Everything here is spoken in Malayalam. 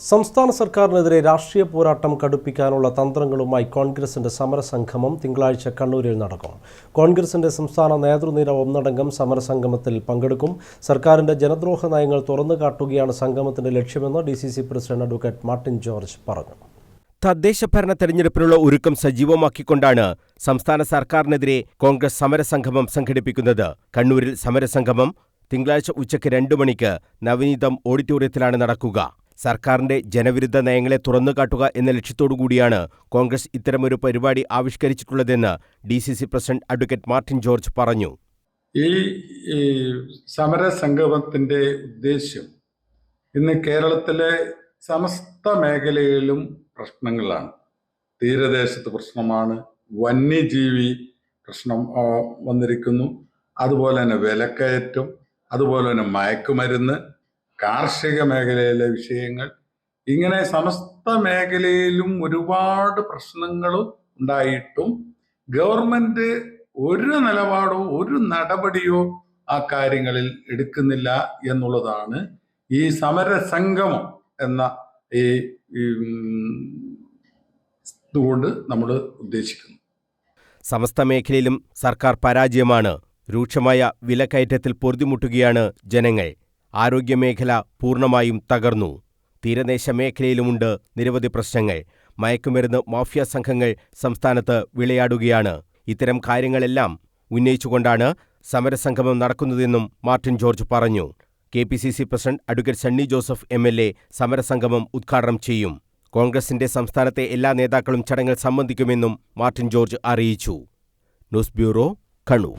സംസ്ഥാന സർക്കാരിനെതിരെ രാഷ്ട്രീയ പോരാട്ടം കടുപ്പിക്കാനുള്ള തന്ത്രങ്ങളുമായി കോൺഗ്രസിന്റെ സമരസംഗമം തിങ്കളാഴ്ച കണ്ണൂരിൽ നടക്കും. കോൺഗ്രസിന്റെ സംസ്ഥാന നേതൃനിര ഒന്നടങ്കം സമരസംഗമത്തിൽ പങ്കെടുക്കും. സർക്കാരിന്റെ ജനദ്രോഹ നയങ്ങൾ തുറന്നു കാട്ടുകയാണ് സംഗമത്തിന്റെ ലക്ഷ്യമെന്ന് D president advocate Martin George പറഞ്ഞു. തദ്ദേശ ഭരണ തെരഞ്ഞെടുപ്പിനുള്ള ഒരുക്കം സജീവമാക്കിക്കൊണ്ടാണ് സംസ്ഥാന സർക്കാരിനെതിരെ കോൺഗ്രസ് സമരസംഗമം സംഘടിപ്പിക്കുന്നത്. കണ്ണൂരിൽ സമരസംഗമം തിങ്കളാഴ്ച ഉച്ചയ്ക്ക് രണ്ടു മണിക്ക് നവനീതം ഓഡിറ്റോറിയത്തിലാണ് നടക്കുക. സർക്കാരിന്റെ ജനവിരുദ്ധ നയങ്ങളെ തുറന്നുകാട്ടുക എന്ന ലക്ഷ്യത്തോടുകൂടിയാണ് കോൺഗ്രസ് ഇത്തരമൊരു പരിപാടി ആവിഷ്കരിച്ചിട്ടുള്ളതെന്ന് D C C president advocate Martin George പറഞ്ഞു. ഈ സമര സംഗമത്തിന്റെ ഉദ്ദേശ്യം ഇന്ന് കേരളത്തിലെ സമസ്ത മേഖലയിലും പ്രശ്നങ്ങളാണ്. തീരദേശത്ത് പ്രശ്നമാണ് വന്യജീവി പ്രശ്നം വന്നിരിക്കുന്നു. അതുപോലെ തന്നെ വിലക്കയറ്റം അതുപോലെ തന്നെ മയക്കുമരുന്ന് കാർഷിക മേഖലയിലെ വിഷയങ്ങൾ. ഇങ്ങനെ സമസ്ത മേഖലയിലും ഒരുപാട് പ്രശ്നങ്ങൾ ഉണ്ടായിട്ടും ഗവൺമെന്റ് ഒരു നിലപാടോ ഒരു നടപടിയോ ആ കാര്യങ്ങളിൽ എടുക്കുന്നില്ല എന്നുള്ളതാണ് ഈ സമരസംഗമം എന്ന ഈ ഇതുകൊണ്ട് നമ്മൾ ഉദ്ദേശിക്കുന്നു. സമസ്ത മേഖലയിലും സർക്കാർ പരാജയമാണ്. രൂക്ഷമായ വിലക്കയറ്റത്തിൽ പൊറുതിമുട്ടുകയാണ് ജനങ്ങൾ. ആരോഗ്യമേഖല പൂർണമായും തകർന്നു. തീരദേശ മേഖലയിലുമുണ്ട് നിരവധി പ്രശ്നങ്ങൾ. മയക്കുമരുന്ന് മാഫിയ സംഘങ്ങൾ സംസ്ഥാനത്ത് വിളയാടുകയാണ്. ഇത്തരം കാര്യങ്ങളെല്ലാം ഉന്നയിച്ചുകൊണ്ടാണ് സമരസംഗമം നടക്കുന്നതെന്നും മാർട്ടിൻ ജോർജ് പറഞ്ഞു. K P C C president advocate Sunny Joseph M L A സമരസംഗമം ഉദ്ഘാടനം ചെയ്യും. കോൺഗ്രസിന്റെ സംസ്ഥാനത്തെ എല്ലാ നേതാക്കളും ചടങ്ങിൽ സംബന്ധിക്കുമെന്നും മാർട്ടിൻ ജോർജ് അറിയിച്ചു. News bureau Kannur.